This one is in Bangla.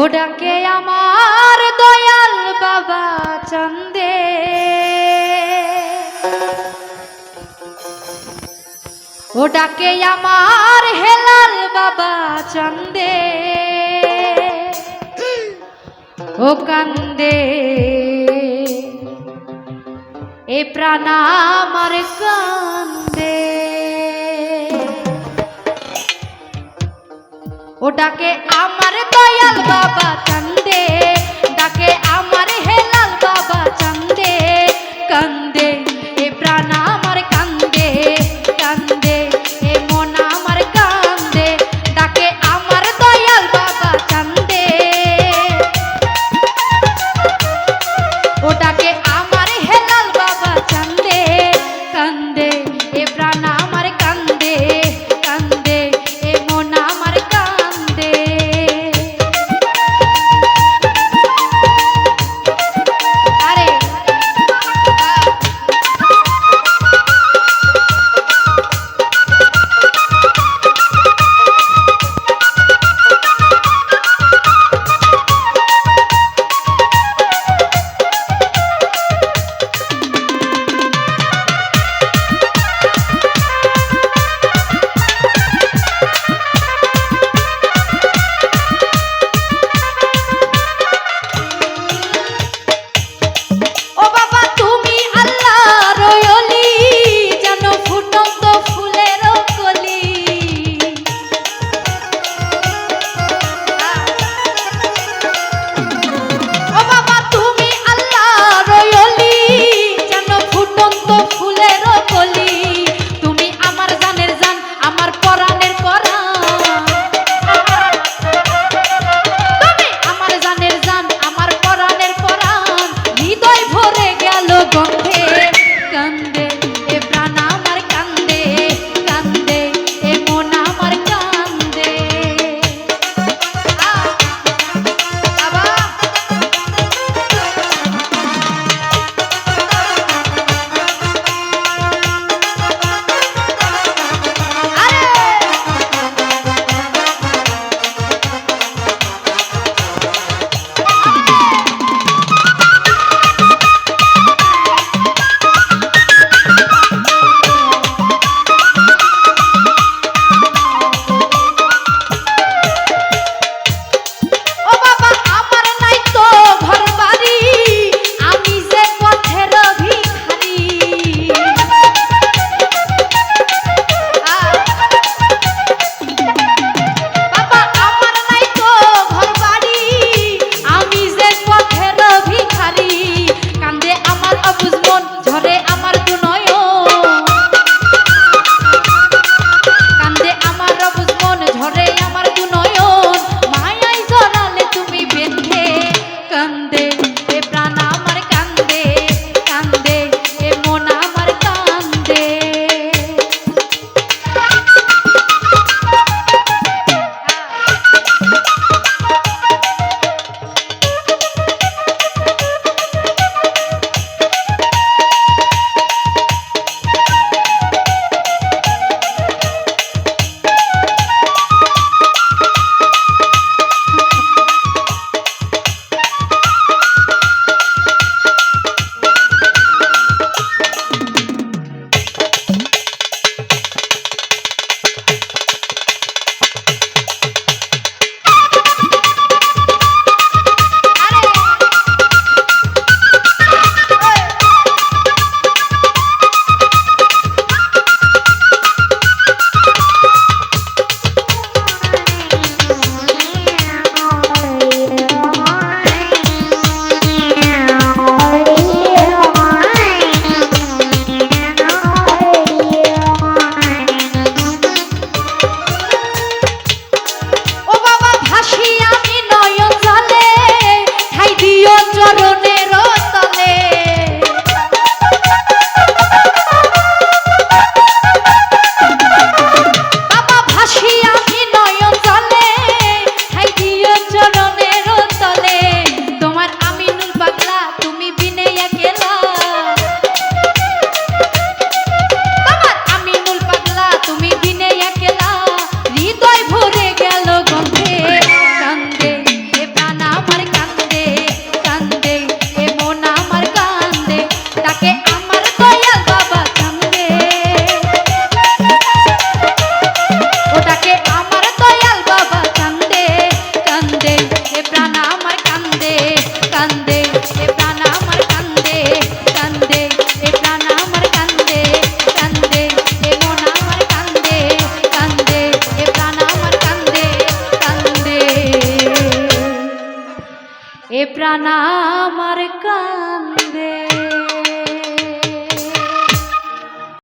ও ডাকে আমার দয়াল বাবা চন্দে। ও ডাকে আমার হেলাল বাবা চন্দে। ও কান্দে। এ প্রাণ আমার কান্দে। ও ডাকে আমার দয়াল বাবা চন্দে ডাকে আমার হেলাল বাবা চন্দে। কান্দে, এ প্রাণ আমার কান্দে কান্দে, এ মন আমার কান্দে ডাকে আমার দয়াল বাবা চন্দে। ও ডাকে আমার হেলাল বাবা চন্দে, কান্দে, এ প্রাণ প্রাণ আমার কান্দে